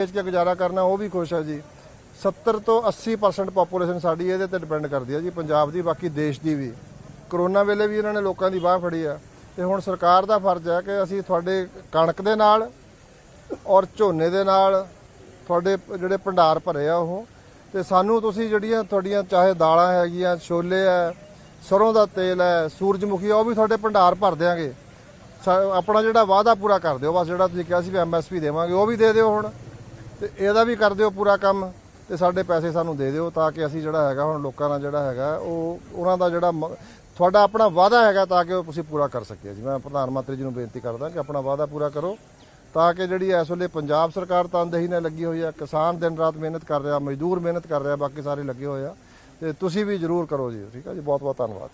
ਵੇਚ ਕੇ ਗੁਜ਼ਾਰਾ ਕਰਨਾ ਉਹ ਵੀ ਖੁਸ਼ ਹੈ ਜੀ। 70 ਤੋਂ 80% ਪਾਪੂਲੇਸ਼ਨ ਸਾਡੀ ਇਹਦੇ ਤੇ ਡਿਪੈਂਡ ਕਰਦੀ ਹੈ ਜੀ ਪੰਜਾਬ ਦੀ ਬਾਕੀ ਦੇਸ਼ ਦੀ ਵੀ। ਕਰੋਨਾ ਵੇਲੇ ਵੀ ਇਹਨਾਂ ਨੇ ਲੋਕਾਂ ਦੀ ਬਾਹ ਫੜੀ ਆ। ਤੇ ਹੁਣ ਸਰਕਾਰ ਦਾ ਫਰਜ਼ ਹੈ ਕਿ ਅਸੀਂ ਤੁਹਾਡੇ ਕਣਕ ਦੇ ਨਾਲ ਔਰ ਝੋਨੇ ਦੇ ਨਾਲ ਤੁਹਾਡੇ ਜਿਹੜੇ ਭੰਡਾਰ ਭਰੇ ਆ ਉਹ। ਤੇ ਸਾਨੂੰ ਤੁਸੀਂ ਜਿਹੜੀਆਂ ਤੁਹਾਡੀਆਂ ਚਾਹੇ ਦਾਲਾਂ ਹੈਗੀਆਂ ਛੋਲੇ ਆ ਸਰੋਂ ਦਾ ਤੇਲ ਹੈ ਸੂਰਜਮੁਖੀ ਆ, ਉਹ ਵੀ ਤੁਹਾਡੇ ਭੰਡਾਰ ਭਰ ਦਿਆਂਗੇ। ਸਾ- ਆਪਣਾ ਜਿਹੜਾ ਵਾਅਦਾ ਪੂਰਾ ਕਰ ਦਿਓ ਬਸ ਜਿਹੜਾ ਤੁਸੀਂ ਕਿਹਾ ਸੀ ਵੀ ਐਮਐਸਪੀ ਦੇਵਾਂਗੇ ਉਹ ਵੀ ਦੇ ਦਿਓ ਹੁਣ। ਤੇ ਇਹਦਾ ਵੀ ਕਰ ਦਿਓ ਪੂਰਾ ਕੰਮ ਤੇ ਸਾਡੇ ਪੈਸੇ ਸਾਨੂੰ ਦੇ ਦਿਓ ਤਾਂ ਕਿ ਅਸੀਂ ਜਿਹੜਾ ਹੈਗਾ ਹੁਣ ਲੋਕਾਂ ਨਾਲ ਜਿਹੜਾ ਹੈਗਾ ਉਹ ਉਹਨਾਂ ਦਾ ਜਿਹੜਾ ਤੁਹਾਡਾ ਆਪਣਾ ਵਾਅਦਾ ਹੈਗਾ ਤਾਂ ਕਿ ਉਹ ਤੁਸੀਂ ਪੂਰਾ ਕਰ ਸਕੀਏ। ਜੀ ਮੈਂ ਪ੍ਰਧਾਨ ਮੰਤਰੀ ਜੀ ਨੂੰ ਬੇਨਤੀ ਕਰਦਾ ਕਿ ਆਪਣਾ ਵਾਅਦਾ ਪੂਰਾ ਕਰੋ ਤਾਂ ਕਿ ਜਿਹੜੀ ਇਸ ਵੇਲੇ ਪੰਜਾਬ ਸਰਕਾਰ ਤਨਦੇਹੀ ਨਾਲ ਲੱਗੀ ਹੋਈ ਆ ਕਿਸਾਨ ਦਿਨ ਰਾਤ ਮਿਹਨਤ ਕਰ ਰਿਹਾ ਮਜ਼ਦੂਰ ਮਿਹਨਤ ਕਰ ਰਿਹਾ ਬਾਕੀ ਸਾਰੇ ਲੱਗੇ ਹੋਏ ਆ। ਤੇ ਤੁਸੀਂ ਵੀ ਜ਼ਰੂਰ ਕਰੋ ਜੀ ਠੀਕ ਆ ਜੀ? ਬਹੁਤ ਬਹੁਤ ਧੰਨਵਾਦ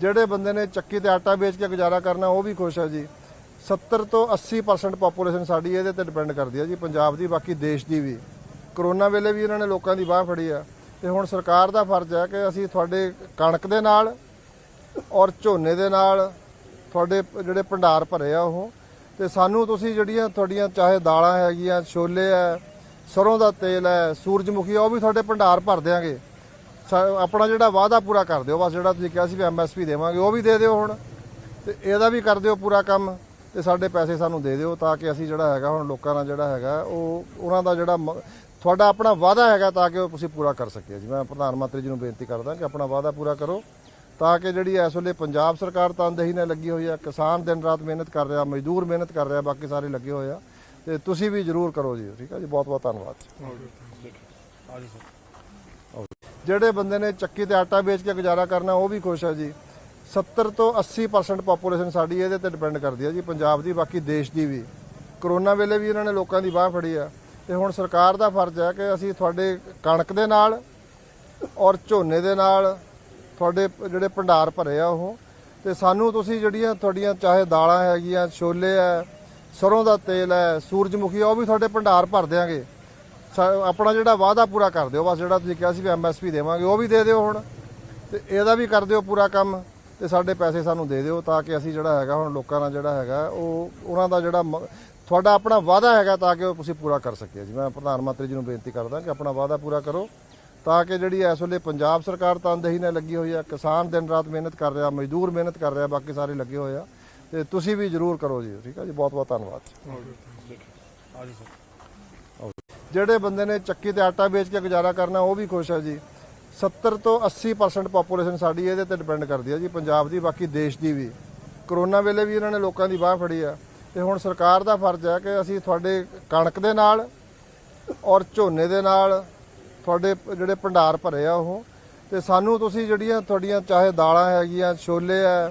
ਜਿਹੜੇ ਬੰਦੇ ਨੇ ਚੱਕੀ ਤੇ ਆਟਾ ਵੇਚ ਕੇ ਗੁਜ਼ਾਰਾ ਕਰਨਾ ਉਹ ਵੀ ਖੁਸ਼ ਹੈ ਜੀ। 70 ਤੋਂ 80% ਪਾਪੂਲੇਸ਼ਨ ਸਾਡੀ ਇਹਦੇ ਤੇ ਡਿਪੈਂਡ ਕਰਦੀ ਹੈ ਜੀ ਪੰਜਾਬ ਦੀ ਬਾਕੀ ਦੇਸ਼ ਦੀ ਵੀ। ਕਰੋਨਾ ਵੇਲੇ ਵੀ ਇਹਨਾਂ ਨੇ ਲੋਕਾਂ ਦੀ ਬਾਹ ਫੜੀ ਆ। ਤੇ ਹੁਣ ਸਰਕਾਰ ਦਾ ਫਰਜ਼ ਹੈ ਕਿ ਅਸੀਂ ਤੁਹਾਡੇ ਕਣਕ ਦੇ ਨਾਲ ਔਰ ਝੋਨੇ ਦੇ ਨਾਲ ਤੁਹਾਡੇ ਜਿਹੜੇ ਭੰਡਾਰ ਭਰੇ ਆ ਉਹ। ਤੇ ਸਾਨੂੰ ਤੁਸੀਂ ਜਿਹੜੀਆਂ ਤੁਹਾਡੀਆਂ ਚਾਹੇ ਦਾਲਾਂ ਹੈਗੀਆਂ ਛੋਲੇ ਆ ਸਰੋਂ ਦਾ ਤੇਲ ਹੈ ਸੂਰਜਮੁਖੀ ਆ, ਉਹ ਵੀ ਤੁਹਾਡੇ ਭੰਡਾਰ ਭਰ ਦਿਆਂਗੇ। ਸਾ- ਆਪਣਾ ਜਿਹੜਾ ਵਾਅਦਾ ਪੂਰਾ ਕਰ ਦਿਓ ਬਸ ਜਿਹੜਾ ਤੁਸੀਂ ਕਿਹਾ ਸੀ ਵੀ ਐਮਐਸਪੀ ਦੇਵਾਂਗੇ ਉਹ ਵੀ ਦੇ ਦਿਓ ਹੁਣ। ਤੇ ਇਹਦਾ ਵੀ ਕਰ ਦਿਓ ਪੂਰਾ ਕੰਮ। ਤੇ ਸਾਡੇ ਪੈਸੇ ਸਾਨੂੰ ਦੇ ਦਿਓ ਤਾਂ ਕਿ ਅਸੀਂ ਜਿਹੜਾ ਹੈਗਾ ਹੁਣ ਲੋਕਾਂ ਨਾਲ ਜਿਹੜਾ ਹੈਗਾ ਉਹ ਉਹਨਾਂ ਦਾ ਜਿਹੜਾ ਤੁਹਾਡਾ ਆਪਣਾ ਵਾਅਦਾ ਹੈਗਾ ਤਾਂ ਕਿ ਉਹ ਤੁਸੀਂ ਪੂਰਾ ਕਰ ਸਕੀਏ। ਜੀ ਮੈਂ ਪ੍ਰਧਾਨ ਮੰਤਰੀ ਜੀ ਨੂੰ ਬੇਨਤੀ ਕਰਦਾ ਕਿ ਆਪਣਾ ਵਾਅਦਾ ਪੂਰਾ ਕਰੋ ਤਾਂ ਕਿ ਜਿਹੜੀ ਇਸ ਵੇਲੇ ਪੰਜਾਬ ਸਰਕਾਰ ਤਨਦੇਹੀ ਨਾਲ ਲੱਗੀ ਹੋਈ ਆ ਕਿਸਾਨ ਦਿਨ ਰਾਤ ਮਿਹਨਤ ਕਰ ਰਿਹਾ ਮਜ਼ਦੂਰ ਮਿਹਨਤ ਕਰ ਰਿਹਾ ਬਾਕੀ ਸਾਰੇ ਲੱਗੇ ਹੋਏ ਆ ਤੇ ਤੁਸੀਂ ਵੀ ਜ਼ਰੂਰ ਕਰੋ ਜੀ ਠੀਕ ਆ ਜੀ ਬਹੁਤ ਬਹੁਤ ਧੰਨਵਾਦ ਜਿਹੜੇ ਬੰਦੇ ਨੇ ਚੱਕੀ ਤੇ ਆਟਾ ਵੇਚ ਕੇ ਗੁਜ਼ਾਰਾ ਕਰਨਾ ਉਹ ਵੀ ਖੁਸ਼ ਹੈ ਜੀ। 70 ਤੋਂ 80% ਪਾਪੂਲੇਸ਼ਨ ਸਾਡੀ ਇਹਦੇ ਤੇ ਡਿਪੈਂਡ ਕਰਦੀ ਹੈ ਜੀ, ਪੰਜਾਬ ਦੀ, ਬਾਕੀ ਦੇਸ਼ ਦੀ ਵੀ। ਕਰੋਨਾ ਵੇਲੇ ਵੀ ਇਹਨਾਂ ਨੇ ਲੋਕਾਂ ਦੀ ਬਾਹ ਫੜੀ ਆ। ਤੇ ਹੁਣ ਸਰਕਾਰ ਦਾ ਫਰਜ਼ ਹੈ ਕਿ ਅਸੀਂ ਤੁਹਾਡੇ ਕਣਕ ਦੇ ਨਾਲ ਔਰ ਝੋਨੇ ਦੇ ਨਾਲ ਤੁਹਾਡੇ ਜਿਹੜੇ ਭੰਡਾਰ ਭਰੇ ਆ ਉਹ। ਤੇ ਸਾਨੂੰ ਤੁਸੀਂ ਜਿਹੜੀਆਂ ਤੁਹਾਡੀਆਂ ਚਾਹੇ ਦਾਲਾਂ ਹੈਗੀਆਂ, ਛੋਲੇ ਆ ਸਰੋਂ ਦਾ ਤੇਲ ਹੈ, ਸੂਰਜਮੁਖੀ ਉਹ ਵੀ ਤੁਹਾਡੇ ਭੰਡਾਰ ਭਰ ਦਿਆਂਗੇ। ਸਾ- ਆਪਣਾ ਜਿਹੜਾ ਵਾਅਦਾ ਪੂਰਾ ਕਰ ਦਿਓ, ਬਸ ਜਿਹੜਾ ਤੁਸੀਂ ਕਿਹਾ ਸੀ ਵੀ ਐਮਐਸਪੀ ਦੇਵਾਂਗੇ, ਉਹ ਵੀ ਦੇ ਦਿਓ ਹੁਣ। ਤੇ ਇਹਦਾ ਵੀ ਕਰ ਦਿਓ ਪੂਰਾ ਕੰਮ। ਤੇ ਸਾਡੇ ਪੈਸੇ ਸਾਨੂੰ ਦੇ ਦਿਓ ਤਾਂ ਕਿ ਅਸੀਂ ਜਿਹੜਾ ਹੈਗਾ ਹੁਣ ਲੋਕਾਂ ਨਾਲ ਜਿਹੜਾ ਹੈਗਾ ਉਹ ਉਹਨਾਂ ਦਾ ਜਿਹੜਾ ਤੁਹਾਡਾ ਆਪਣਾ ਵਾਅਦਾ ਹੈਗਾ ਤਾਂ ਕਿ ਉਹ ਤੁਸੀਂ ਪੂਰਾ ਕਰ ਸਕੀਏ। ਜੀ ਮੈਂ ਪ੍ਰਧਾਨ ਮੰਤਰੀ ਜੀ ਨੂੰ ਬੇਨਤੀ ਕਰਦਾ ਕਿ ਆਪਣਾ ਵਾਅਦਾ ਪੂਰਾ ਕਰੋ ਤਾਂ ਕਿ ਜਿਹੜੀ ਇਸ ਵੇਲੇ ਪੰਜਾਬ ਸਰਕਾਰ ਤਨਦੇਹੀ ਨਾਲ ਲੱਗੀ ਹੋਈ ਆ ਕਿਸਾਨ ਦਿਨ ਰਾਤ ਮਿਹਨਤ ਕਰ ਰਿਹਾ ਮਜ਼ਦੂਰ ਮਿਹਨਤ ਕਰ ਰਿਹਾ ਬਾਕੀ ਸਾਰੇ ਲੱਗੇ ਹੋਏ ਆ। ਤੇ ਤੁਸੀਂ ਵੀ ਜ਼ਰੂਰ ਕਰੋ ਜੀ ਠੀਕ ਆ ਜੀ? ਬਹੁਤ ਬਹੁਤ ਧੰਨਵਾਦ ਜਿਹੜੇ ਬੰਦੇ ਨੇ ਚੱਕੀ ਤੇ ਆਟਾ ਵੇਚ ਕੇ ਗੁਜ਼ਾਰਾ ਕਰਨਾ ਉਹ ਵੀ ਖੁਸ਼ ਹੈ ਜੀ। 70 ਤੋਂ 80% ਪਾਪੂਲੇਸ਼ਨ ਸਾਡੀ ਇਹਦੇ ਤੇ ਡਿਪੈਂਡ ਕਰਦੀ ਹੈ ਜੀ ਪੰਜਾਬ ਦੀ ਬਾਕੀ ਦੇਸ਼ ਦੀ ਵੀ। ਕਰੋਨਾ ਵੇਲੇ ਵੀ ਇਹਨਾਂ ਨੇ ਲੋਕਾਂ ਦੀ ਬਾਹ ਫੜੀ ਆ। ਤੇ ਹੁਣ ਸਰਕਾਰ ਦਾ ਫਰਜ਼ ਹੈ ਕਿ ਅਸੀਂ ਤੁਹਾਡੇ ਕਣਕ ਦੇ ਨਾਲ ਔਰ ਝੋਨੇ ਦੇ ਨਾਲ ਤੁਹਾਡੇ ਜਿਹੜੇ ਭੰਡਾਰ ਭਰੇ ਆ ਉਹ। ਤੇ ਸਾਨੂੰ ਤੁਸੀਂ ਜਿਹੜੀਆਂ ਤੁਹਾਡੀਆਂ ਚਾਹੇ ਦਾਲਾਂ ਹੈਗੀਆਂ ਛੋਲੇ ਆ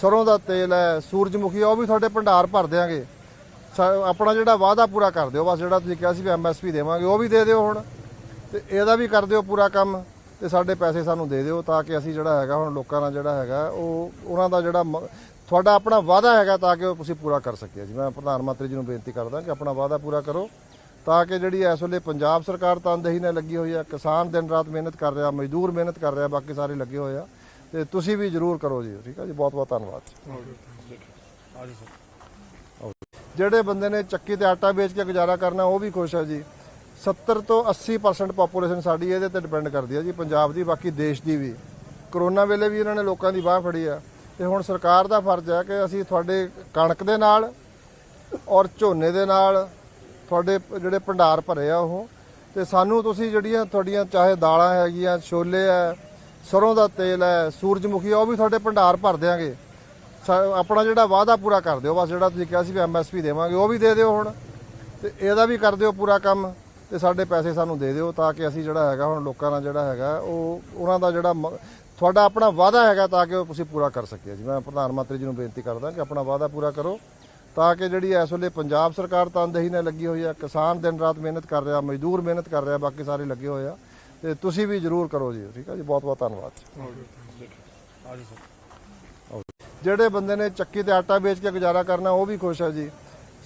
ਸਰੋਂ ਦਾ ਤੇਲ ਹੈ ਸੂਰਜਮੁਖੀ ਆ, ਉਹ ਵੀ ਤੁਹਾਡੇ ਭੰਡਾਰ ਭਰ ਦਿਆਂਗੇ। ਸਾ- ਆਪਣਾ ਜਿਹੜਾ ਵਾਅਦਾ ਪੂਰਾ ਕਰ ਦਿਓ। ਬਸ ਜਿਹੜਾ ਤੁਸੀਂ ਕਿਹਾ ਸੀ ਵੀ ਐਮਐਸਪੀ ਦੇਵਾਂਗੇ ਉਹ ਵੀ ਦੇ ਦਿਓ ਹੁਣ। ਤੇ ਇਹਦਾ ਵੀ ਕਰ ਦਿਓ ਪੂਰਾ ਕੰਮ। ਤੇ ਸਾਡੇ ਪੈਸੇ ਸਾਨੂੰ ਦੇ ਦਿਓ ਤਾਂ ਕਿ ਅਸੀਂ ਜਿਹੜਾ ਹੈਗਾ ਹੁਣ ਲੋਕਾਂ ਨਾਲ ਜਿਹੜਾ ਹੈਗਾ ਉਹ ਉਹਨਾਂ ਦਾ ਜਿਹੜਾ ਤੁਹਾਡਾ ਆਪਣਾ ਵਾਅਦਾ ਹੈਗਾ ਤਾਂ ਕਿ ਉਹ ਤੁਸੀਂ ਪੂਰਾ ਕਰ ਸਕੀਏ। ਜੀ ਮੈਂ ਪ੍ਰਧਾਨ ਮੰਤਰੀ ਜੀ ਨੂੰ ਬੇਨਤੀ ਕਰਦਾ ਕਿ ਆਪਣਾ ਵਾਅਦਾ ਪੂਰਾ ਕਰੋ ਤਾਂ ਕਿ ਜਿਹੜੀ ਇਸ ਵੇਲੇ ਪੰਜਾਬ ਸਰਕਾਰ ਤਨਦੇਹੀ ਨਾਲ ਲੱਗੀ ਹੋਈ ਆ ਕਿਸਾਨ ਦਿਨ ਰਾਤ ਮਿਹਨਤ ਕਰ ਰਿਹਾ ਮਜ਼ਦੂਰ ਮਿਹਨਤ ਕਰ ਰਿਹਾ ਬਾਕੀ ਸਾਰੇ ਲੱਗੇ ਹੋਏ ਆ। ਤੇ ਤੁਸੀਂ ਵੀ ਜ਼ਰੂਰ ਕਰੋ ਜੀ ਠੀਕ ਆ ਜੀ? ਬਹੁਤ ਬਹੁਤ ਧੰਨਵਾਦ। ਜਿਹੜੇ ਬੰਦੇ ਨੇ ਚੱਕੀ ਤੇ ਆਟਾ ਵੇਚ ਕੇ ਗੁਜ਼ਾਰਾ ਕਰਨਾ ਉਹ ਵੀ ਖੁਸ਼ ਹੈ ਜੀ। 70 ਤੋਂ 80% ਪਾਪੂਲੇਸ਼ਨ ਸਾਡੀ ਇਹਦੇ ਤੇ ਡਿਪੈਂਡ ਕਰਦੀ ਹੈ ਜੀ, ਪੰਜਾਬ ਦੀ, ਬਾਕੀ ਦੇਸ਼ ਦੀ ਵੀ। ਕਰੋਨਾ ਵੇਲੇ ਵੀ ਇਹਨਾਂ ਨੇ ਲੋਕਾਂ ਦੀ ਬਾਹ ਫੜੀ ਆ। ਤੇ ਹੁਣ ਸਰਕਾਰ ਦਾ ਫਰਜ਼ ਹੈ ਕਿ ਅਸੀਂ ਤੁਹਾਡੇ ਕਣਕ ਦੇ ਨਾਲ ਔਰ ਝੋਨੇ ਦੇ ਨਾਲ ਤੁਹਾਡੇ ਜਿਹੜੇ ਭੰਡਾਰ ਭਰੇ ਆ ਉਹ। ਤੇ ਸਾਨੂੰ ਤੁਸੀਂ ਜਿਹੜੀਆਂ ਤੁਹਾਡੀਆਂ ਚਾਹੇ ਦਾਲਾਂ ਹੈਗੀਆਂ, ਛੋਲੇ ਆ, ਸਰੋਂ ਦਾ ਤੇਲ ਹੈ ਸੂਰਜਮੁਖੀ ਉਹ ਵੀ ਤੁਹਾਡੇ ਭੰਡਾਰ ਭਰ ਦਿਆਂਗੇ। ਸਾ- ਆਪਣਾ ਜਿਹੜਾ ਵਾਅਦਾ ਪੂਰਾ ਕਰ ਦਿਓ। ਬਸ ਜਿਹੜਾ ਤੁਸੀਂ ਕਿਹਾ ਸੀ ਵੀ ਐਮਐਸਪੀ ਦੇਵਾਂਗੇ, ਉਹ ਵੀ ਦੇ ਦਿਓ ਹੁਣ। ਤੇ ਇਹਦਾ ਵੀ ਕਰ ਦਿਓ ਪੂਰਾ ਕੰਮ। ਤੇ ਸਾਡੇ ਪੈਸੇ ਸਾਨੂੰ ਦੇ ਦਿਓ ਤਾਂ ਕਿ ਅਸੀਂ ਜਿਹੜਾ ਹੈਗਾ ਹੁਣ ਲੋਕਾਂ ਨਾਲ ਜਿਹੜਾ ਹੈਗਾ ਉਹ ਉਹਨਾਂ ਦਾ ਜਿਹੜਾ ਤੁਹਾਡਾ ਆਪਣਾ ਵਾਅਦਾ ਹੈਗਾ ਤਾਂ ਕਿ ਉਹ ਤੁਸੀਂ ਪੂਰਾ ਕਰ ਸਕੀਏ। ਜੀ ਮੈਂ ਪ੍ਰਧਾਨ ਮੰਤਰੀ ਜੀ ਨੂੰ ਬੇਨਤੀ ਕਰਦਾ ਕਿ ਆਪਣਾ ਵਾਅਦਾ ਪੂਰਾ ਕਰੋ ਤਾਂ ਕਿ ਜਿਹੜੀ ਇਸ ਵੇਲੇ ਪੰਜਾਬ ਸਰਕਾਰ ਤਨਦੇਹੀ ਨਾਲ ਲੱਗੀ ਹੋਈ ਆ ਕਿਸਾਨ ਦਿਨ ਰਾਤ ਮਿਹਨਤ ਕਰ ਰਿਹਾ ਮਜ਼ਦੂਰ ਮਿਹਨਤ ਕਰ ਰਿਹਾ ਬਾਕੀ ਸਾਰੇ ਲੱਗੇ ਹੋਏ ਆ। ਤੇ ਤੁਸੀਂ ਵੀ ਜ਼ਰੂਰ ਕਰੋ ਜੀ ਠੀਕ ਆ ਜੀ? ਬਹੁਤ ਬਹੁਤ ਧੰਨਵਾਦ। ਜਿਹੜੇ ਬੰਦੇ ਨੇ ਚੱਕੀ ਤੇ ਆਟਾ ਵੇਚ ਕੇ ਗੁਜ਼ਾਰਾ ਕਰਨਾ ਉਹ ਵੀ ਖੁਸ਼ ਹੈ ਜੀ।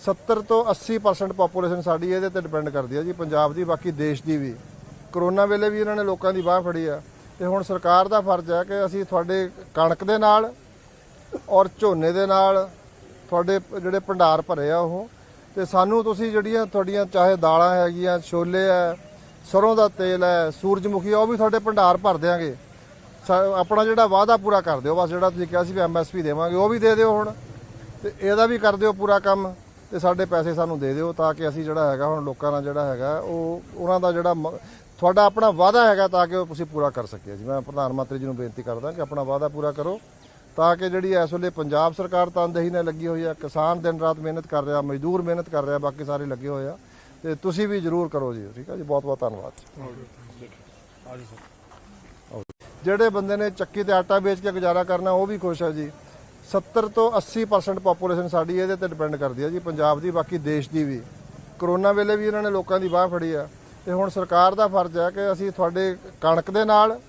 70 ਤੋਂ 80% ਪਾਪੂਲੇਸ਼ਨ ਸਾਡੀ ਇਹਦੇ ਤੇ ਡਿਪੈਂਡ ਕਰਦੀ ਹੈ ਜੀ, ਪੰਜਾਬ ਦੀ, ਬਾਕੀ ਦੇਸ਼ ਦੀ ਵੀ। ਕਰੋਨਾ ਵੇਲੇ ਵੀ ਇਹਨਾਂ ਨੇ ਲੋਕਾਂ ਦੀ ਬਾਹ ਫੜੀ ਆ। ਤੇ ਹੁਣ ਸਰਕਾਰ ਦਾ ਫਰਜ਼ ਹੈ ਕਿ ਅਸੀਂ ਤੁਹਾਡੇ ਕਣਕ ਦੇ ਨਾਲ ਔਰ ਝੋਨੇ ਦੇ ਨਾਲ ਤੁਹਾਡੇ ਜਿਹੜੇ ਭੰਡਾਰ ਭਰੇ ਆ ਉਹ। ਤੇ ਸਾਨੂੰ ਤੁਸੀਂ ਜਿਹੜੀਆਂ ਤੁਹਾਡੀਆਂ ਚਾਹੇ ਦਾਲਾਂ ਹੈਗੀਆਂ, ਛੋਲੇ ਆ, ਸਰੋਂ ਦਾ ਤੇਲ ਹੈ ਸੂਰਜਮੁਖੀ ਆ, ਉਹ ਵੀ ਤੁਹਾਡੇ ਭੰਡਾਰ ਭਰ ਦਿਆਂਗੇ। ਸਾ- ਆਪਣਾ ਜਿਹੜਾ ਵਾਅਦਾ ਪੂਰਾ ਕਰ ਦਿਓ, ਬਸ ਜਿਹੜਾ ਤੁਸੀਂ ਕਿਹਾ ਸੀ ਵੀ ਐਮਐਸਪੀ ਦੇਵਾਂਗੇ, ਉਹ ਵੀ ਦੇ ਦਿਓ ਹੁਣ। ਤੇ ਇਹਦਾ ਵੀ ਕਰ ਦਿਓ ਪੂਰਾ ਕੰਮ। ਤੇ ਸਾਡੇ ਪੈਸੇ ਸਾਨੂੰ ਦੇ ਦਿਓ ਤਾਂ ਕਿ ਅਸੀਂ ਜਿਹੜਾ ਹੈਗਾ ਹੁਣ ਲੋਕਾਂ ਨਾਲ ਜਿਹੜਾ ਹੈਗਾ ਉਹ ਉਹਨਾਂ ਦਾ ਜਿਹੜਾ ਤੁਹਾਡਾ ਆਪਣਾ ਵਾਅਦਾ ਹੈਗਾ ਤਾਂ ਕਿ ਉਹ ਤੁਸੀਂ ਪੂਰਾ ਕਰ ਸਕੀਏ। ਜੀ ਮੈਂ ਪ੍ਰਧਾਨ ਮੰਤਰੀ ਜੀ ਨੂੰ ਬੇਨਤੀ ਕਰਦਾ ਕਿ ਆਪਣਾ ਵਾਅਦਾ ਪੂਰਾ ਕਰੋ ਤਾਂ ਕਿ ਜਿਹੜੀ ਇਸ ਵੇਲੇ ਪੰਜਾਬ ਸਰਕਾਰ ਤਨਦੇਹੀ ਨਾਲ ਲੱਗੀ ਹੋਈ ਆ ਕਿਸਾਨ ਦਿਨ ਰਾਤ ਮਿਹਨਤ ਕਰ ਰਿਹਾ ਮਜ਼ਦੂਰ ਮਿਹਨਤ ਕਰ ਰਿਹਾ ਬਾਕੀ ਸਾਰੇ ਲੱਗੇ ਹੋਏ ਆ। ਤੇ ਤੁਸੀਂ ਵੀ ਜ਼ਰੂਰ ਕਰੋ ਜੀ ਠੀਕ ਹੈ ਜੀ? ਬਹੁਤ ਬਹੁਤ ਧੰਨਵਾਦ ਜਿਹੜੇ ਬੰਦੇ ਨੇ ਚੱਕੀ ਤੇ ਆਟਾ ਵੇਚ ਕੇ ਗੁਜ਼ਾਰਾ ਕਰਨਾ ਉਹ ਵੀ ਖੁਸ਼ ਹੈ ਜੀ। 70 ਤੋਂ 80% ਪੋਪੂਲੇਸ਼ਨ ਸਾਡੀ ਇਹਦੇ ਤੇ ਡਿਪੈਂਡ ਕਰਦੀ ਹੈ ਜੀ, ਪੰਜਾਬ ਦੀ, ਬਾਕੀ ਦੇਸ਼ ਦੀ ਵੀ। ਕਰੋਨਾ ਵੇਲੇ ਵੀ ਇਹਨਾਂ ਨੇ ਲੋਕਾਂ ਦੀ ਬਾਹ ਫੜੀ ਆ। ਤੇ ਹੁਣ ਸਰਕਾਰ ਦਾ ਫਰਜ਼ ਹੈ ਕਿ ਅਸੀਂ ਤੁਹਾਡੇ ਕਣਕ ਦੇ ਨਾਲ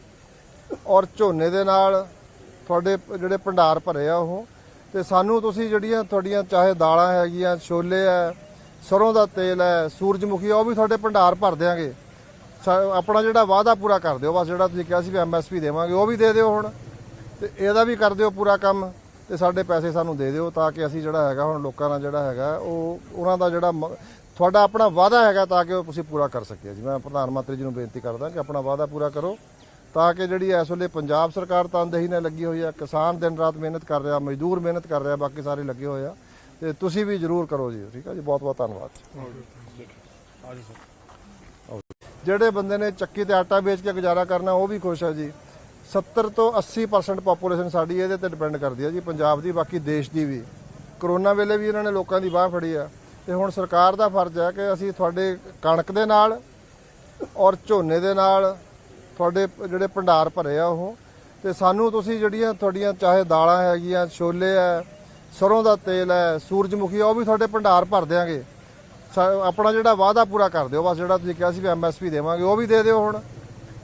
ਔਰ ਝੋਨੇ ਦੇ ਨਾਲ ਤੁਹਾਡੇ ਜਿਹੜੇ ਭੰਡਾਰ ਭਰੇ ਆ ਉਹ। ਤੇ ਸਾਨੂੰ ਤੁਸੀਂ ਜਿਹੜੀਆਂ ਤੁਹਾਡੀਆਂ, ਚਾਹੇ ਦਾਲਾਂ ਹੈਗੀਆਂ, ਛੋਲੇ ਆ, ਸਰੋਂ ਦਾ ਤੇਲ ਹੈ ਸੂਰਜਮੁਖੀ ਉਹ ਵੀ ਤੁਹਾਡੇ ਭੰਡਾਰ ਭਰ ਦਿਆਂਗੇ। ਸਾ- ਆਪਣਾ ਜਿਹੜਾ ਵਾਅਦਾ ਪੂਰਾ ਕਰ ਦਿਓ, ਬਸ ਜਿਹੜਾ ਤੁਸੀਂ ਕਿਹਾ ਸੀ ਵੀ ਐਮਐਸਪੀ ਦੇਵਾਂਗੇ, ਉਹ ਵੀ ਦੇ ਦਿਓ ਹੁਣ। ਤੇ ਇਹਦਾ ਵੀ ਕਰ ਦਿਓ ਪੂਰਾ ਕੰਮ। ਤੇ ਸਾਡੇ ਪੈਸੇ ਸਾਨੂੰ ਦੇ ਦਿਓ ਤਾਂ ਕਿ ਅਸੀਂ ਜਿਹੜਾ ਹੈਗਾ ਹੁਣ ਲੋਕਾਂ ਨਾਲ ਜਿਹੜਾ ਹੈਗਾ ਉਹ ਉਹਨਾਂ ਦਾ ਜਿਹੜਾ ਤੁਹਾਡਾ ਆਪਣਾ ਵਾਅਦਾ ਹੈਗਾ ਤਾਂ ਕਿ ਉਹ ਤੁਸੀਂ ਪੂਰਾ ਕਰ ਸਕੀਏ। ਜੀ ਮੈਂ ਪ੍ਰਧਾਨ ਮੰਤਰੀ ਜੀ ਨੂੰ ਬੇਨਤੀ ਕਰਦਾ ਕਿ ਆਪਣਾ ਵਾਅਦਾ ਪੂਰਾ ਕਰੋ ਤਾਂ ਕਿ ਜਿਹੜੀ ਇਸ ਵੇਲੇ ਪੰਜਾਬ ਸਰਕਾਰ ਤਨਦੇਹੀ ਨਾਲ ਲੱਗੀ ਹੋਈ ਆ ਕਿਸਾਨ ਦਿਨ ਰਾਤ ਮਿਹਨਤ ਕਰ ਰਿਹਾ ਮਜ਼ਦੂਰ ਮਿਹਨਤ ਕਰ ਰਿਹਾ ਬਾਕੀ ਸਾਰੇ ਲੱਗੇ ਹੋਏ ਆ। ਤੇ ਤੁਸੀਂ ਵੀ ਜ਼ਰੂਰ ਕਰੋ ਜੀ ਠੀਕ ਹੈ ਜੀ? ਬਹੁਤ ਬਹੁਤ ਧੰਨਵਾਦ ਜਿਹੜੇ ਬੰਦੇ ਨੇ ਚੱਕੀ ਤੇ ਆਟਾ ਵੇਚ ਕੇ ਗੁਜ਼ਾਰਾ ਕਰਨਾ ਉਹ ਵੀ ਖੁਸ਼ ਹੈ ਜੀ। 70 ਤੋਂ 80% ਪੋਪੂਲੇਸ਼ਨ ਸਾਡੀ ਇਹਦੇ ਤੇ ਡਿਪੈਂਡ ਕਰਦੀ ਹੈ ਜੀ, ਪੰਜਾਬ ਦੀ, ਬਾਕੀ ਦੇਸ਼ ਦੀ ਵੀ। ਕਰੋਨਾ ਵੇਲੇ ਵੀ ਇਹਨਾਂ ਨੇ ਲੋਕਾਂ ਦੀ ਬਾਹ ਫੜੀ ਆ। ਤੇ ਹੁਣ ਸਰਕਾਰ ਦਾ ਫਰਜ਼ ਹੈ ਕਿ ਅਸੀਂ ਤੁਹਾਡੇ ਕਣਕ ਦੇ ਨਾਲ ਔਰ ਝੋਨੇ ਦੇ ਨਾਲ ਤੁਹਾਡੇ ਜਿਹੜੇ ਭੰਡਾਰ ਭਰੇ ਆ ਉਹ। ਤੇ ਸਾਨੂੰ ਤੁਸੀਂ ਜਿਹੜੀਆਂ ਤੁਹਾਡੀਆਂ ਚਾਹੇ ਦਾਲਾਂ ਹੈਗੀਆਂ, ਛੋਲੇ ਆ ਸਰੋਂ ਦਾ ਤੇਲ ਹੈ, ਸੂਰਜਮੁਖੀ ਉਹ ਵੀ ਤੁਹਾਡੇ ਭੰਡਾਰ ਭਰ ਦਿਆਂਗੇ। ਸਾ- ਆਪਣਾ ਜਿਹੜਾ ਵਾਅਦਾ ਪੂਰਾ ਕਰ ਦਿਓ, ਬਸ ਜਿਹੜਾ ਤੁਸੀਂ ਕਿਹਾ ਸੀ ਵੀ ਐਮਐਸਪੀ ਦੇਵਾਂਗੇ, ਉਹ ਵੀ ਦੇ ਦਿਓ ਹੁਣ।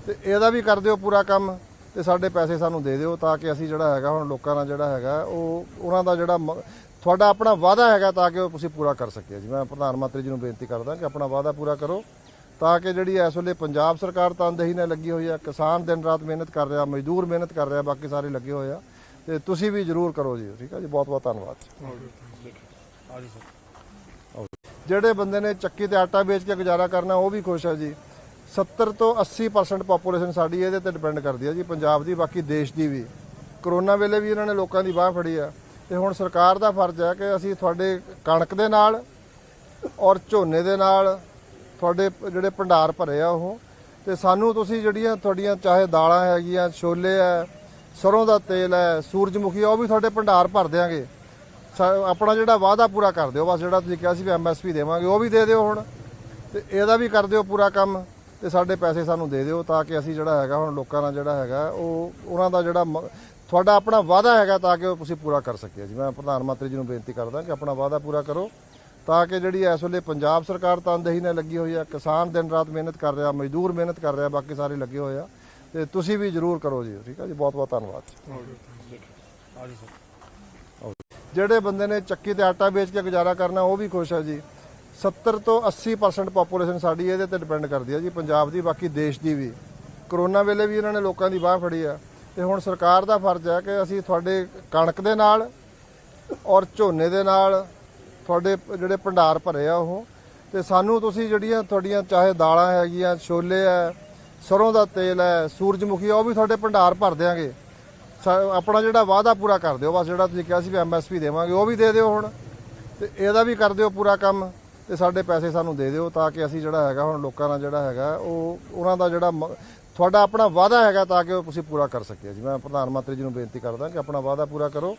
ਤੇ ਇਹਦਾ ਵੀ ਕਰ ਦਿਓ ਪੂਰਾ ਕੰਮ। ਤੇ ਸਾਡੇ ਪੈਸੇ ਸਾਨੂੰ ਦੇ ਦਿਓ ਤਾਂ ਕਿ ਅਸੀਂ ਜਿਹੜਾ ਹੈਗਾ ਹੁਣ ਲੋਕਾਂ ਨਾਲ ਜਿਹੜਾ ਹੈਗਾ ਉਹ ਉਹਨਾਂ ਦਾ ਜਿਹੜਾ ਤੁਹਾਡਾ ਆਪਣਾ ਵਾਅਦਾ ਹੈਗਾ ਤਾਂ ਕਿ ਉਹ ਤੁਸੀਂ ਪੂਰਾ ਕਰ ਸਕੀਏ। ਜੀ ਮੈਂ ਪ੍ਰਧਾਨ ਮੰਤਰੀ ਜੀ ਨੂੰ ਬੇਨਤੀ ਕਰਦਾ ਕਿ ਆਪਣਾ ਵਾਅਦਾ ਪੂਰਾ ਕਰੋ ਤਾਂ ਕਿ ਜਿਹੜੀ ਇਸ ਵੇਲੇ ਪੰਜਾਬ ਸਰਕਾਰ ਤਨਦੇਹੀ ਨਾਲ ਲੱਗੀ ਹੋਈ ਆ ਕਿਸਾਨ ਦਿਨ ਰਾਤ ਮਿਹਨਤ ਕਰ ਰਿਹਾ ਮਜ਼ਦੂਰ ਮਿਹਨਤ ਕਰ ਰਿਹਾ ਬਾਕੀ ਸਾਰੇ ਲੱਗੇ ਹੋਏ ਆ। ਤੇ ਤੁਸੀਂ ਵੀ ਜ਼ਰੂਰ ਕਰੋ ਜੀ ਠੀਕ ਹੈ ਜੀ? ਬਹੁਤ ਬਹੁਤ ਧੰਨਵਾਦ ਜਿਹੜੇ ਬੰਦੇ ਨੇ ਚੱਕੀ ਤੇ ਆਟਾ ਵੇਚ ਕੇ ਗੁਜ਼ਾਰਾ ਕਰਨਾ ਉਹ ਵੀ ਖੁਸ਼ ਹੈ ਜੀ। 70 ਤੋਂ 80% ਪੋਪੂਲੇਸ਼ਨ ਸਾਡੀ ਇਹਦੇ ਤੇ ਡਿਪੈਂਡ ਕਰਦੀ ਹੈ ਜੀ, ਪੰਜਾਬ ਦੀ, ਬਾਕੀ ਦੇਸ਼ ਦੀ ਵੀ। ਕਰੋਨਾ ਵੇਲੇ ਵੀ ਇਹਨਾਂ ਨੇ ਲੋਕਾਂ ਦੀ ਬਾਹ ਫੜੀ ਆ। ਤੇ ਹੁਣ ਸਰਕਾਰ ਦਾ ਫਰਜ਼ ਹੈ ਕਿ ਅਸੀਂ ਤੁਹਾਡੇ ਕਣਕ ਦੇ ਨਾਲ ਔਰ ਝੋਨੇ ਦੇ ਨਾਲ ਤੁਹਾਡੇ ਜਿਹੜੇ ਭੰਡਾਰ ਭਰੇ ਆ ਉਹ। ਤੇ ਸਾਨੂੰ ਤੁਸੀਂ ਜਿਹੜੀਆਂ ਤੁਹਾਡੀਆਂ ਚਾਹੇ ਦਾਲਾਂ ਹੈਗੀਆਂ, ਛੋਲੇ ਆ ਸਰੋਂ ਦਾ ਤੇਲ ਹੈ, ਸੂਰਜਮੁਖੀ ਆ ਉਹ ਵੀ ਤੁਹਾਡੇ ਭੰਡਾਰ ਭਰ ਦਿਆਂਗੇ। ਸਾ- ਆਪਣਾ ਜਿਹੜਾ ਵਾਅਦਾ ਪੂਰਾ ਕਰ ਦਿਓ। ਬਸ ਜਿਹੜਾ ਤੁਸੀਂ ਕਿਹਾ ਸੀ ਵੀ ਐਮਐਸਪੀ ਦੇਵਾਂਗੇ, ਉਹ ਵੀ ਦੇ ਦਿਓ ਹੁਣ। ਤੇ ਇਹਦਾ ਵੀ ਕਰ ਦਿਓ ਪੂਰਾ ਕੰਮ। ਤੇ ਸਾਡੇ ਪੈਸੇ ਸਾਨੂੰ ਦੇ ਦਿਓ ਤਾਂ ਕਿ ਅਸੀਂ ਜਿਹੜਾ ਹੈਗਾ ਹੁਣ ਲੋਕਾਂ ਨਾਲ ਜਿਹੜਾ ਹੈਗਾ ਉਹ ਉਹਨਾਂ ਦਾ ਜਿਹੜਾ ਤੁਹਾਡਾ ਆਪਣਾ ਵਾਅਦਾ ਹੈਗਾ ਤਾਂ ਕਿ ਉਹ ਤੁਸੀਂ ਪੂਰਾ ਕਰ ਸਕੀਏ। ਜੀ ਮੈਂ ਪ੍ਰਧਾਨ ਮੰਤਰੀ ਜੀ ਨੂੰ ਬੇਨਤੀ ਕਰਦਾ ਕਿ ਆਪਣਾ ਵਾਅਦਾ ਪੂਰਾ ਕਰੋ ਤਾਂ ਕਿ ਜਿਹੜੀ ਇਸ ਵੇਲੇ ਪੰਜਾਬ ਸਰਕਾਰ ਤਨਦੇਹੀ ਨਾਲ ਲੱਗੀ ਹੋਈ ਆ ਕਿਸਾਨ ਦਿਨ ਰਾਤ ਮਿਹਨਤ ਕਰ ਰਿਹਾ ਮਜ਼ਦੂਰ ਮਿਹਨਤ ਕਰ ਰਿਹਾ ਬਾਕੀ ਸਾਰੇ ਲੱਗੇ ਹੋਏ ਆ। ਤੇ ਤੁਸੀਂ ਵੀ ਜ਼ਰੂਰ ਕਰੋ ਜੀ ਠੀਕ ਹੈ ਜੀ? ਬਹੁਤ ਬਹੁਤ ਧੰਨਵਾਦ। ਜਿਹੜੇ ਬੰਦੇ ਨੇ ਚੱਕੀ ਤੇ ਆਟਾ ਵੇਚ ਕੇ ਗੁਜ਼ਾਰਾ ਕਰਨਾ ਉਹ ਵੀ ਖੁਸ਼ ਹੈ ਜੀ। 70 ਤੋਂ 80% ਪੋਪੂਲੇਸ਼ਨ ਸਾਡੀ ਇਹਦੇ ਤੇ ਡਿਪੈਂਡ ਕਰਦੀ ਹੈ ਜੀ, ਪੰਜਾਬ ਦੀ, ਬਾਕੀ ਦੇਸ਼ ਦੀ ਵੀ। ਕਰੋਨਾ ਵੇਲੇ ਵੀ ਇਹਨਾਂ ਨੇ ਲੋਕਾਂ ਦੀ ਬਾਹ ਫੜੀ ਆ। ਤੇ ਹੁਣ ਸਰਕਾਰ ਦਾ ਫਰਜ਼ ਹੈ ਕਿ ਅਸੀਂ ਤੁਹਾਡੇ ਕਣਕ ਦੇ ਨਾਲ ਔਰ ਝੋਨੇ ਦੇ ਨਾਲ ਤੁਹਾਡੇ ਜਿਹੜੇ ਭੰਡਾਰ ਭਰੇ ਆ ਉਹ। ਤੇ ਸਾਨੂੰ ਤੁਸੀਂ ਜਿਹੜੀਆਂ ਤੁਹਾਡੀਆਂ ਚਾਹੇ ਦਾਲਾਂ ਹੈਗੀਆਂ, ਛੋਲੇ ਆ, ਸਰੋਂ ਦਾ ਤੇਲ ਹੈ ਸੂਰਜਮੁਖੀ ਆ, ਉਹ ਵੀ ਤੁਹਾਡੇ ਭੰਡਾਰ ਭਰ ਦਿਆਂਗੇ। ਸਾ- ਆਪਣਾ ਜਿਹੜਾ ਵਾਅਦਾ ਪੂਰਾ ਕਰ ਦਿਓ, ਬਸ ਜਿਹੜਾ ਤੁਸੀਂ ਕਿਹਾ ਸੀ ਵੀ ਐਮਐਸਪੀ ਦੇਵਾਂਗੇ, ਉਹ ਵੀ ਦੇ ਦਿਓ ਹੁਣ। ਤੇ ਇਹਦਾ ਵੀ ਕਰ ਦਿਓ ਪੂਰਾ ਕੰਮ। ਤੇ ਸਾਡੇ ਪੈਸੇ ਸਾਨੂੰ ਦੇ ਦਿਓ ਤਾਂ ਕਿ ਅਸੀਂ ਜਿਹੜਾ ਹੈਗਾ ਹੁਣ ਲੋਕਾਂ ਨਾਲ ਜਿਹੜਾ ਹੈਗਾ ਉਹ ਉਹਨਾਂ ਦਾ ਜਿਹੜਾ ਤੁਹਾਡਾ ਆਪਣਾ ਵਾਅਦਾ ਹੈਗਾ ਤਾਂ ਕਿ ਉਹ ਤੁਸੀਂ ਪੂਰਾ ਕਰ ਸਕੀਏ। ਜੀ ਮੈਂ ਪ੍ਰਧਾਨ ਮੰਤਰੀ ਜੀ ਨੂੰ ਬੇਨਤੀ ਕਰਦਾ ਕਿ ਆਪਣਾ ਵਾਅਦਾ ਪੂਰਾ ਕਰੋ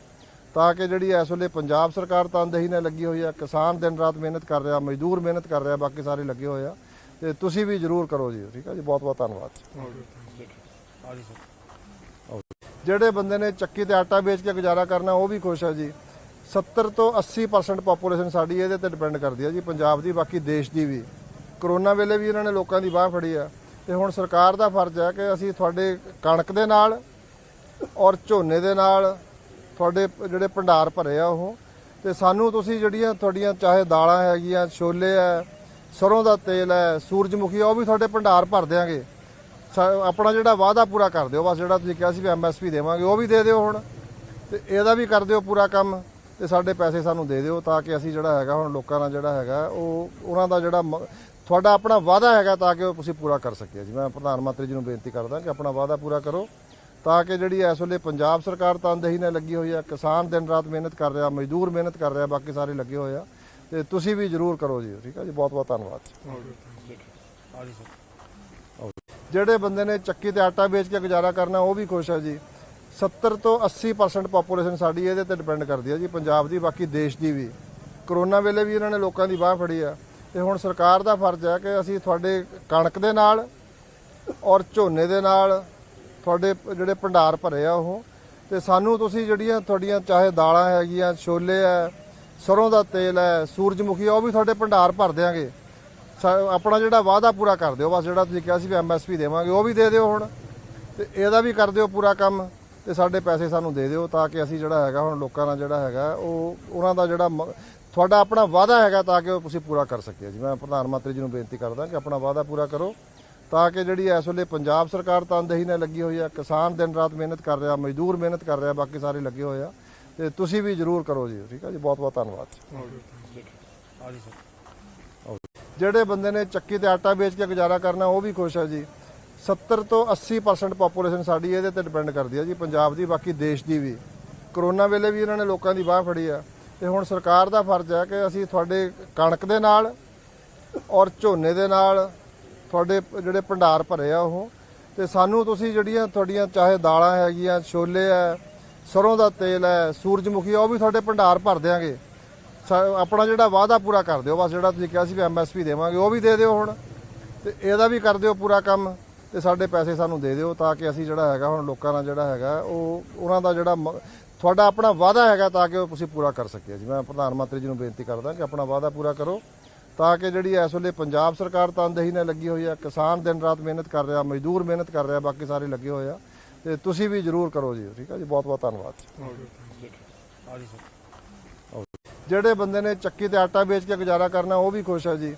ਤਾਂ ਕਿ ਜਿਹੜੀ ਇਸ ਵੇਲੇ ਪੰਜਾਬ ਸਰਕਾਰ ਤਨਦੇਹੀ ਨਾਲ ਲੱਗੀ ਹੋਈ ਆ ਕਿਸਾਨ ਦਿਨ ਰਾਤ ਮਿਹਨਤ ਕਰ ਰਿਹਾ ਮਜ਼ਦੂਰ ਮਿਹਨਤ ਕਰ ਰਿਹਾ ਬਾਕੀ ਸਾਰੇ ਲੱਗੇ ਹੋਏ ਆ। ਤੇ ਤੁਸੀਂ ਵੀ ਜ਼ਰੂਰ ਕਰੋ ਜੀ ਠੀਕ ਹੈ ਜੀ? ਬਹੁਤ ਬਹੁਤ ਧੰਨਵਾਦ ਜਿਹੜੇ ਬੰਦੇ ਨੇ ਚੱਕੀ ਤੇ ਆਟਾ ਵੇਚ ਕੇ ਗੁਜ਼ਾਰਾ ਕਰਨਾ ਉਹ ਵੀ ਖੁਸ਼ ਹੈ ਜੀ। 70 ਤੋਂ 80% ਪੋਪੂਲੇਸ਼ਨ ਸਾਡੀ ਇਹਦੇ ਤੇ ਡਿਪੈਂਡ ਕਰਦੀ ਹੈ ਜੀ, ਪੰਜਾਬ ਦੀ, ਬਾਕੀ ਦੇਸ਼ ਦੀ ਵੀ। ਕਰੋਨਾ ਵੇਲੇ ਵੀ ਇਹਨਾਂ ਨੇ ਲੋਕਾਂ ਦੀ ਬਾਹ ਫੜੀ ਆ। ਤੇ ਹੁਣ ਸਰਕਾਰ ਦਾ ਫਰਜ਼ ਹੈ ਕਿ ਅਸੀਂ ਤੁਹਾਡੇ ਕਣਕ ਦੇ ਨਾਲ ਔਰ ਝੋਨੇ ਦੇ ਨਾਲ ਤੁਹਾਡੇ ਜਿਹੜੇ ਭੰਡਾਰ ਭਰੇ ਆ ਉਹ। ਤੇ ਸਾਨੂੰ ਤੁਸੀਂ ਜਿਹੜੀਆਂ ਤੁਹਾਡੀਆਂ ਚਾਹੇ ਦਾਲਾਂ ਹੈਗੀਆਂ, ਛੋਲੇ ਹੈ ਸਰੋਂ ਦਾ ਤੇਲ ਹੈ ਸੂਰਜਮੁਖੀ ਆ, ਉਹ ਵੀ ਤੁਹਾਡੇ ਭੰਡਾਰ ਭਰ ਦਿਆਂਗੇ। ਸਾ- ਆਪਣਾ ਜਿਹੜਾ ਵਾਅਦਾ ਪੂਰਾ ਕਰ ਦਿਓ, ਬਸ ਜਿਹੜਾ ਤੁਸੀਂ ਕਿਹਾ ਸੀ ਵੀ ਐਮਐਸਪੀ ਦੇਵਾਂਗੇ, ਉਹ ਵੀ ਦੇ ਦਿਓ ਹੁਣ। ਤੇ ਇਹਦਾ ਵੀ ਕਰ ਦਿਓ ਪੂਰਾ ਕੰਮ। ਤੇ ਸਾਡੇ ਪੈਸੇ ਸਾਨੂੰ ਦੇ ਦਿਓ ਤਾਂ ਕਿ ਅਸੀਂ ਜਿਹੜਾ ਹੈਗਾ ਹੁਣ ਲੋਕਾਂ ਨਾਲ ਜਿਹੜਾ ਹੈਗਾ ਉਹ ਉਹਨਾਂ ਦਾ ਜਿਹੜਾ ਤੁਹਾਡਾ ਆਪਣਾ ਵਾਅਦਾ ਹੈਗਾ ਤਾਂ ਕਿ ਉਹ ਤੁਸੀਂ ਪੂਰਾ ਕਰ ਸਕੀਏ। ਜੀ ਮੈਂ ਪ੍ਰਧਾਨ ਮੰਤਰੀ ਜੀ ਨੂੰ ਬੇਨਤੀ ਕਰਦਾ ਕਿ ਆਪਣਾ ਵਾਅਦਾ ਪੂਰਾ ਕਰੋ ਤਾਂ ਕਿ ਜਿਹੜੀ ਇਸ ਵੇਲੇ ਪੰਜਾਬ ਸਰਕਾਰ ਤਨਦੇਹੀ ਨਾਲ ਲੱਗੀ ਹੋਈ ਆ ਕਿਸਾਨ ਦਿਨ ਰਾਤ ਮਿਹਨਤ ਕਰ ਰਿਹਾ ਮਜ਼ਦੂਰ ਮਿਹਨਤ ਕਰ ਰਿਹਾ ਬਾਕੀ ਸਾਰੇ ਲੱਗੇ ਹੋਏ ਆ। ਤੇ ਤੁਸੀਂ ਵੀ ਜ਼ਰੂਰ ਕਰੋ ਜੀ ਠੀਕ ਹੈ ਜੀ? ਬਹੁਤ ਬਹੁਤ ਧੰਨਵਾਦ ਜਿਹੜੇ ਬੰਦੇ ਨੇ ਚੱਕੀ ਤੇ ਆਟਾ ਵੇਚ ਕੇ ਗੁਜ਼ਾਰਾ ਕਰਨਾ ਉਹ ਵੀ ਖੁਸ਼ ਹੈ ਜੀ। 70 ਤੋਂ 80% ਪੋਪੂਲੇਸ਼ਨ ਸਾਡੀ ਇਹਦੇ ਤੇ ਡਿਪੈਂਡ ਕਰਦੀ ਹੈ ਜੀ, ਪੰਜਾਬ ਦੀ, ਬਾਕੀ ਦੇਸ਼ ਦੀ ਵੀ। ਕਰੋਨਾ ਵੇਲੇ ਵੀ ਇਹਨਾਂ ਨੇ ਲੋਕਾਂ ਦੀ ਬਾਹ ਫੜੀ ਆ। ਤੇ ਹੁਣ ਸਰਕਾਰ ਦਾ ਫਰਜ਼ ਹੈ ਕਿ ਅਸੀਂ ਤੁਹਾਡੇ ਕਣਕ ਦੇ ਨਾਲ ਔਰ ਝੋਨੇ ਦੇ ਨਾਲ ਤੁਹਾਡੇ ਜਿਹੜੇ ਭੰਡਾਰ ਭਰੇ ਆ ਉਹ। ਤੇ ਸਾਨੂੰ ਤੁਸੀਂ ਜਿਹੜੀਆਂ ਤੁਹਾਡੀਆਂ, ਚਾਹੇ ਦਾਲਾਂ ਹੈਗੀਆਂ, ਛੋਲੇ ਆ ਸਰੋਂ ਦਾ ਤੇਲ ਹੈ, ਸੂਰਜਮੁਖੀ ਉਹ ਵੀ ਤੁਹਾਡੇ ਭੰਡਾਰ ਭਰ ਦਿਆਂਗੇ। ਸਾ- ਆਪਣਾ ਜਿਹੜਾ ਵਾਅਦਾ ਪੂਰਾ ਕਰ ਦਿਓ, ਬਸ ਜਿਹੜਾ ਤੁਸੀਂ ਕਿਹਾ ਸੀ ਵੀ ਐਮਐਸਪੀ ਦੇਵਾਂਗੇ, ਉਹ ਵੀ ਦੇ ਦਿਓ ਹੁਣ। ਤੇ ਇਹਦਾ ਵੀ ਕਰ ਦਿਓ ਪੂਰਾ ਕੰਮ। ਤੇ ਸਾਡੇ ਪੈਸੇ ਸਾਨੂੰ ਦੇ ਦਿਓ ਤਾਂ ਕਿ ਅਸੀਂ ਜਿਹੜਾ ਹੈਗਾ ਹੁਣ ਲੋਕਾਂ ਨਾਲ ਜਿਹੜਾ ਹੈਗਾ ਉਹ ਉਹਨਾਂ ਦਾ ਜਿਹੜਾ ਤੁਹਾਡਾ ਆਪਣਾ ਵਾਅਦਾ ਹੈਗਾ ਤਾਂ ਕਿ ਉਹ ਤੁਸੀਂ ਪੂਰਾ ਕਰ ਸਕੀਏ। ਜੀ ਮੈਂ ਪ੍ਰਧਾਨ ਮੰਤਰੀ ਜੀ ਨੂੰ ਬੇਨਤੀ ਕਰਦਾ ਕਿ ਆਪਣਾ ਵਾਅਦਾ ਪੂਰਾ ਕਰੋ ਤਾਂ ਕਿ ਜਿਹੜੀ ਇਸ ਵੇਲੇ ਪੰਜਾਬ ਸਰਕਾਰ ਤਨਦੇਹੀ ਨਾਲ ਲੱਗੀ ਹੋਈ ਆ ਕਿਸਾਨ ਦਿਨ ਰਾਤ ਮਿਹਨਤ ਕਰ ਰਿਹਾ ਮਜ਼ਦੂਰ ਮਿਹਨਤ ਕਰ ਰਿਹਾ ਬਾਕੀ ਸਾਰੇ ਲੱਗੇ ਹੋਏ ਆ। ਤੇ ਤੁਸੀਂ ਵੀ ਜ਼ਰੂਰ ਕਰੋ ਜੀ ਠੀਕ ਹੈ ਜੀ? ਬਹੁਤ ਬਹੁਤ ਧੰਨਵਾਦ ਜਿਹੜੇ ਬੰਦੇ ਨੇ ਚੱਕੀ ਤੇ ਆਟਾ ਵੇਚ ਕੇ ਗੁਜ਼ਾਰਾ ਕਰਨਾ ਉਹ ਵੀ ਖੁਸ਼ ਹੈ ਜੀ। 70 ਤੋਂ 80% ਪੋਪੂਲੇਸ਼ਨ ਸਾਡੀ ਇਹਦੇ ਤੇ ਡਿਪੈਂਡ ਕਰਦੀ ਹੈ ਜੀ, ਪੰਜਾਬ ਦੀ, ਬਾਕੀ ਦੇਸ਼ ਦੀ ਵੀ। ਕਰੋਨਾ ਵੇਲੇ ਵੀ ਇਹਨਾਂ ਨੇ ਲੋਕਾਂ ਦੀ ਬਾਹ ਫੜੀ ਆ। ਤੇ ਹੁਣ ਸਰਕਾਰ ਦਾ ਫਰਜ਼ ਹੈ ਕਿ ਅਸੀਂ ਤੁਹਾਡੇ ਕਣਕ ਦੇ ਨਾਲ ਔਰ ਝੋਨੇ ਦੇ ਨਾਲ ਤੁਹਾਡੇ ਜਿਹੜੇ ਭੰਡਾਰ ਭਰੇ ਆ ਉਹ। ਤੇ ਸਾਨੂੰ ਤੁਸੀਂ ਜਿਹੜੀਆਂ ਤੁਹਾਡੀਆਂ ਚਾਹੇ ਦਾਲਾਂ ਹੈਗੀਆਂ, ਛੋਲੇ ਆ, ਸਰੋਂ ਦਾ ਤੇਲ ਹੈ ਸੂਰਜਮੁਖੀ ਉਹ ਵੀ ਤੁਹਾਡੇ ਭੰਡਾਰ ਭਰ ਦਿਆਂਗੇ। ਸਾ- ਆਪਣਾ ਜਿਹੜਾ ਵਾਅਦਾ ਪੂਰਾ ਕਰ ਦਿਓ। ਬਸ ਜਿਹੜਾ ਤੁਸੀਂ ਕਿਹਾ ਸੀ ਵੀ ਐਮਐਸਪੀ ਦੇਵਾਂਗੇ, ਉਹ ਵੀ ਦੇ ਦਿਓ ਹੁਣ। ਤੇ ਇਹਦਾ ਵੀ ਕਰ ਦਿਓ ਪੂਰਾ ਕੰਮ। ਤੇ ਸਾਡੇ ਪੈਸੇ ਸਾਨੂੰ ਦੇ ਦਿਓ ਤਾਂ ਕਿ ਅਸੀਂ ਜਿਹੜਾ ਹੈਗਾ ਹੁਣ ਲੋਕਾਂ ਨਾਲ ਜਿਹੜਾ ਹੈਗਾ ਉਹ ਉਹਨਾਂ ਦਾ ਜਿਹੜਾ ਤੁਹਾਡਾ ਆਪਣਾ ਵਾਅਦਾ ਹੈਗਾ ਤਾਂ ਕਿ ਉਹ ਤੁਸੀਂ ਪੂਰਾ ਕਰ ਸਕੀਏ। ਜੀ ਮੈਂ ਪ੍ਰਧਾਨ ਮੰਤਰੀ ਜੀ ਨੂੰ ਬੇਨਤੀ ਕਰਦਾ ਕਿ ਆਪਣਾ ਵਾਅਦਾ ਪੂਰਾ ਕਰੋ ਤਾਂ ਕਿ ਜਿਹੜੀ ਇਸ ਵੇਲੇ ਪੰਜਾਬ ਸਰਕਾਰ ਤਨਦੇਹੀ ਨਾਲ ਲੱਗੀ ਹੋਈ ਆ ਕਿਸਾਨ ਦਿਨ ਰਾਤ ਮਿਹਨਤ ਕਰ ਰਿਹਾ ਮਜ਼ਦੂਰ ਮਿਹਨਤ ਕਰ ਰਿਹਾ ਬਾਕੀ ਸਾਰੇ ਲੱਗੇ ਹੋਏ ਆ। ਤੇ ਤੁਸੀਂ ਵੀ ਜ਼ਰੂਰ ਕਰੋ ਜੀ ਠੀਕ ਹੈ ਜੀ? ਬਹੁਤ ਬਹੁਤ ਧੰਨਵਾਦ ਜਿਹੜੇ ਬੰਦੇ ਨੇ ਚੱਕੀ ਤੇ ਆਟਾ ਵੇਚ ਕੇ ਗੁਜ਼ਾਰਾ ਕਰਨਾ ਉਹ ਵੀ ਖੁਸ਼ ਹੈ ਜੀ।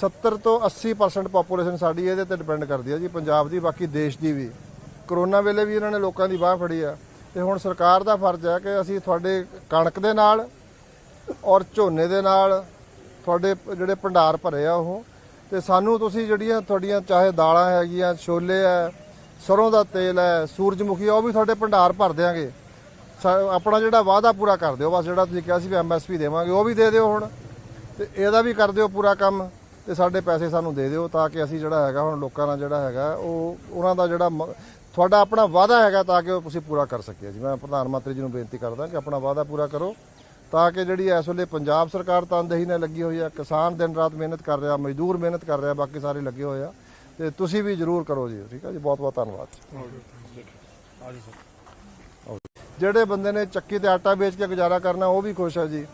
70 ਤੋਂ 80% ਪੋਪੂਲੇਸ਼ਨ ਸਾਡੀ ਇਹਦੇ ਤੇ ਡਿਪੈਂਡ ਕਰਦੀ ਹੈ ਜੀ ਪੰਜਾਬ ਦੀ ਬਾਕੀ ਦੇਸ਼ ਦੀ ਵੀ। ਕਰੋਨਾ ਵੇਲੇ ਵੀ ਇਹਨਾਂ ਨੇ ਲੋਕਾਂ ਦੀ ਬਾਹ ਫੜੀ ਆ। ਤੇ ਹੁਣ ਸਰਕਾਰ ਦਾ ਫਰਜ਼ ਹੈ ਕਿ ਅਸੀਂ ਤੁਹਾਡੇ ਕਣਕ ਦੇ ਨਾਲ ਔਰ ਝੋਨੇ ਦੇ ਨਾਲ ਤੁਹਾਡੇ ਜਿਹੜੇ ਭੰਡਾਰ ਭਰੇ ਆ ਉਹ। ਤੇ ਸਾਨੂੰ ਤੁਸੀਂ ਜਿਹੜੀਆਂ ਤੁਹਾਡੀਆਂ ਚਾਹੇ ਦਾਲਾਂ ਹੈਗੀਆਂ ਛੋਲੇ ਆ ਸਰੋਂ ਦਾ ਤੇਲ ਹੈ ਸੂਰਜਮੁਖੀ ਆ, ਉਹ ਵੀ ਤੁਹਾਡੇ ਭੰਡਾਰ ਭਰ ਦਿਆਂਗੇ। ਸਾ- ਆਪਣਾ ਜਿਹੜਾ ਵਾਅਦਾ ਪੂਰਾ ਕਰ ਦਿਓ। ਬਸ ਜਿਹੜਾ ਤੁਸੀਂ ਕਿਹਾ ਸੀ ਵੀ ਐਮਐਸਪੀ ਦੇਵਾਂਗੇ ਉਹ ਵੀ ਦੇ ਦਿਓ ਹੁਣ। ਤੇ ਇਹਦਾ ਵੀ ਕਰ ਦਿਓ ਪੂਰਾ ਕੰਮ। ਤੇ ਸਾਡੇ ਪੈਸੇ ਸਾਨੂੰ ਦੇ ਦਿਓ ਤਾਂ ਕਿ ਅਸੀਂ ਜਿਹੜਾ ਹੈਗਾ ਹੁਣ ਲੋਕਾਂ ਨਾਲ ਜਿਹੜਾ ਹੈਗਾ ਉਹ ਉਹਨਾਂ ਦਾ ਜਿਹੜਾ ਤੁਹਾਡਾ ਆਪਣਾ ਵਾਅਦਾ ਹੈਗਾ ਤਾਂ ਕਿ ਉਹ ਤੁਸੀਂ ਪੂਰਾ ਕਰ ਸਕੀਏ। ਜੀ ਮੈਂ ਪ੍ਰਧਾਨ ਮੰਤਰੀ ਜੀ ਨੂੰ ਬੇਨਤੀ ਕਰਦਾ ਕਿ ਆਪਣਾ ਵਾਅਦਾ ਪੂਰਾ ਕਰੋ ਤਾਂ ਕਿ ਜਿਹੜੀ ਇਸ ਵੇਲੇ ਪੰਜਾਬ ਸਰਕਾਰ ਤਨਦੇਹੀ ਨਾਲ ਲੱਗੀ ਹੋਈ ਆ ਕਿਸਾਨ ਦਿਨ ਰਾਤ ਮਿਹਨਤ ਕਰ ਰਿਹਾ ਮਜ਼ਦੂਰ ਮਿਹਨਤ ਕਰ ਰਿਹਾ ਬਾਕੀ ਸਾਰੇ ਲੱਗੇ ਹੋਏ ਆ। ਤੇ ਤੁਸੀਂ ਵੀ ਜ਼ਰੂਰ ਕਰੋ ਜੀ ਠੀਕ ਹੈ ਜੀ? ਬਹੁਤ ਬਹੁਤ ਧੰਨਵਾਦ। ਜਿਹੜੇ ਬੰਦੇ ਨੇ ਚੱਕੀ ਤੇ ਆਟਾ ਵੇਚ ਕੇ ਗੁਜ਼ਾਰਾ ਕਰਨਾ ਉਹ ਵੀ ਖੁਸ਼ ਹੈ ਜੀ।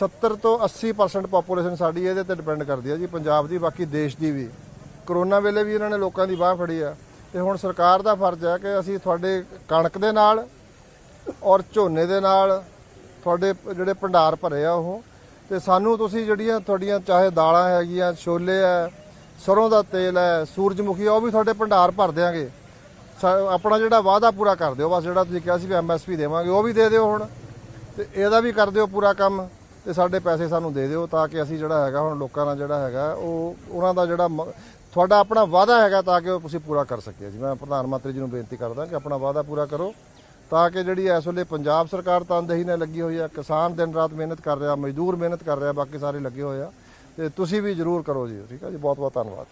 70 ਤੋਂ 80% ਪੋਪੂਲੇਸ਼ਨ ਸਾਡੀ ਇਹਦੇ ਤੇ ਡਿਪੈਂਡ ਕਰਦੀ ਹੈ ਜੀ ਪੰਜਾਬ ਦੀ ਬਾਕੀ ਦੇਸ਼ ਦੀ ਵੀ। ਕਰੋਨਾ ਵੇਲੇ ਵੀ ਇਹਨਾਂ ਨੇ ਲੋਕਾਂ ਦੀ ਬਾਹ ਫੜੀ ਆ। ਤੇ ਹੁਣ ਸਰਕਾਰ ਦਾ ਫਰਜ਼ ਹੈ ਕਿ ਅਸੀਂ ਤੁਹਾਡੇ ਕਣਕ ਦੇ ਨਾਲ ਔਰ ਝੋਨੇ ਦੇ ਨਾਲ ਤੁਹਾਡੇ ਜਿਹੜੇ ਭੰਡਾਰ ਭਰੇ ਆ ਉਹ। ਤੇ ਸਾਨੂੰ ਤੁਸੀਂ ਜਿਹੜੀਆਂ ਤੁਹਾਡੀਆਂ ਚਾਹੇ ਦਾਲਾਂ ਹੈਗੀਆਂ ਛੋਲੇ ਆ ਸਰੋਂ ਦਾ ਤੇਲ ਹੈ ਸੂਰਜਮੁਖੀ ਆ, ਉਹ ਵੀ ਤੁਹਾਡੇ ਭੰਡਾਰ ਭਰ ਦਿਆਂਗੇ। ਸਾ- ਆਪਣਾ ਜਿਹੜਾ ਵਾਅਦਾ ਪੂਰਾ ਕਰ ਦਿਓ ਬਸ ਜਿਹੜਾ ਤੁਸੀਂ ਕਿਹਾ ਸੀ ਵੀ ਐਮਐਸਪੀ ਦੇਵਾਂਗੇ ਉਹ ਵੀ ਦੇ ਦਿਓ ਹੁਣ। ਤੇ ਇਹਦਾ ਵੀ ਕਰ ਦਿਓ ਪੂਰਾ ਕੰਮ। ਤੇ ਸਾਡੇ ਪੈਸੇ ਸਾਨੂੰ ਦੇ ਦਿਓ ਤਾਂ ਕਿ ਅਸੀਂ ਜਿਹੜਾ ਹੈਗਾ ਹੁਣ ਲੋਕਾਂ ਨਾਲ ਜਿਹੜਾ ਹੈਗਾ ਉਹ ਉਹਨਾਂ ਦਾ ਜਿਹੜਾ ਮ- ਤੁਹਾਡਾ ਆਪਣਾ ਵਾਅਦਾ ਹੈਗਾ ਤਾਂ ਕਿ ਉਹ ਤੁਸੀਂ ਪੂਰਾ ਕਰ ਸਕੀਏ। ਜੀ, ਮੈਂ ਪ੍ਰਧਾਨ ਮੰਤਰੀ ਜੀ ਨੂੰ ਬੇਨਤੀ ਕਰਦਾ ਕਿ ਆਪਣਾ ਵਾਅਦਾ ਪੂਰਾ ਕਰੋ ਤਾਂ ਕਿ ਜਿਹੜੀ ਇਸ ਵੇਲੇ ਪੰਜਾਬ ਸਰਕਾਰ ਤਨਦੇਹੀ ਨਾਲ ਲੱਗੀ ਹੋਈ ਆ, ਕਿਸਾਨ ਦਿਨ ਰਾਤ ਮਿਹਨਤ ਕਰ ਰਿਹਾ, ਮਜ਼ਦੂਰ ਮਿਹਨਤ ਕਰ ਰਿਹਾ, ਬਾਕੀ ਸਾਰੇ ਲੱਗੇ ਹੋਏ ਆ। ਤੇ ਤੁਸੀਂ ਵੀ ਜ਼ਰੂਰ ਕਰੋ ਜੀ, ਠੀਕ ਆ ਜੀ? ਬਹੁਤ ਬਹੁਤ ਧੰਨਵਾਦ